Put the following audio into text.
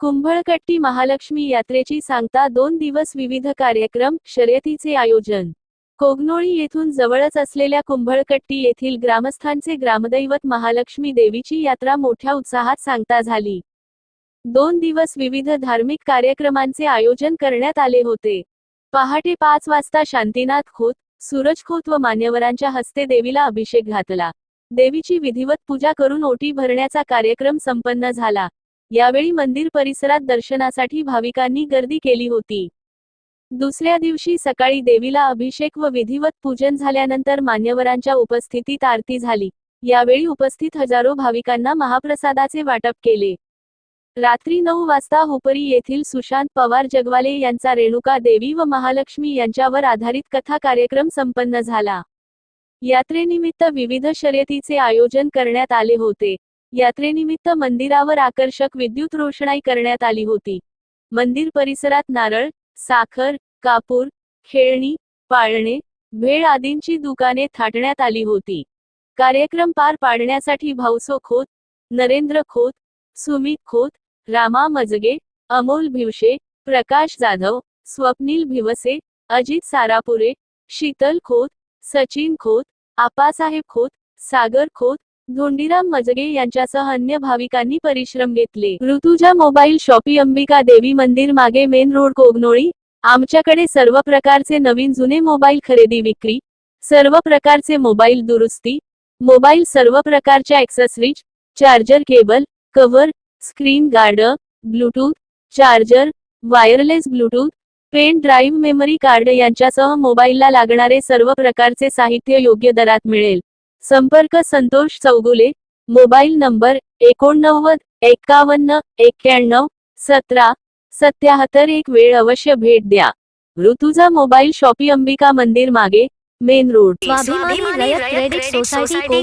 कुंभळकट्टी महालक्ष्मी यात्रेची सांगता दोन दिवस विविध कार्यक्रम शर्यतीचे आयोजन. कोगनोळी येथून जवळच असलेल्या कुंभळकट्टी येथील ग्रामस्थांचे ग्रामदैवत महालक्ष्मी देवीची यात्रा मोठ्या उत्साहात सांगता झाली. दोन दिवस विविध धार्मिक कार्यक्रमांचे आयोजन करण्यात आले होते. पहाटे पाच वाजता शांतीनाथ खोत सूरज खोत व मान्यवरांच्या हस्ते देवीला अभिषेक घातला. देवीची विधिवत पूजा करून ओटी भरण्याचा कार्यक्रम संपन्न झाला. यावेळी मंदिर परिसरात दर्शनासाठी भाविकांनी गर्दी केली होती. दुसऱ्या दिवशी सकाळी देवीला अभिषेक व विधिवत पूजन झाल्यानंतर मान्यवरांच्या उपस्थितीत आरती झाली. यावेळी उपस्थित हजारो भाविकांना महाप्रसादाचे वाटप केले. रात्री नऊ वाजता हुपरी येथील सुशांत पवार जगवाले यांचा रेणुका देवी व महालक्ष्मी यांच्यावर आधारित कथा कार्यक्रम संपन्न झाला. यात्रेनिमित्त विविध शर्यतीचे आयोजन करण्यात आले होते. यात्रेनिमित्त मंदिरावर आकर्षक विद्युत रोषणाई करण्यात आली होती. मंदिर परिसरात नारळ साखर कापूर खेळणी पाळणे भेळ आदींची दुकाने थाटण्यात आली होती. कार्यक्रम पार पाडण्यासाठी भाऊसो खोत नरेंद्र खोत सुमित खोत रामा मजगे अमोल भिवशे प्रकाश जाधव स्वप्नील भिवसे अजित सारापुरे शीतल खोत सचिन खोत आपासाहेब खोत सागर खोत धोंडीराम मजगे यांच्यासह अन्य भाविकांनी परिश्रम घेतले. ऋतुजा मोबाईल शॉपी अंबिका देवी मंदिर मागे मेन रोड कोगनोळी. आमच्याकडे सर्व प्रकारचे नवीन जुने मोबाईल खरेदी विक्री सर्व प्रकारचे मोबाईल दुरुस्ती मोबाईल सर्व प्रकारच्या accessories charger cable cover screen guard bluetooth charger wireless bluetooth pen drive memory card यांच्यासह मोबाईलला लागणारे सर्व प्रकारचे साहित्य योग्य दरात मिळेल. संपर्क संतोष चौगुले मोबाईल नंबर एकोणनव्वद एक्कावन्न एक्क्याण्णव सतरा सत्याहत्तर एक वेळ अवश्य भेट द्या. ऋतुजा मोबाईल शॉपी अंबिका मंदिर मागे मेन रोड. स्वाभिमानी क्रेडिट सोसायटी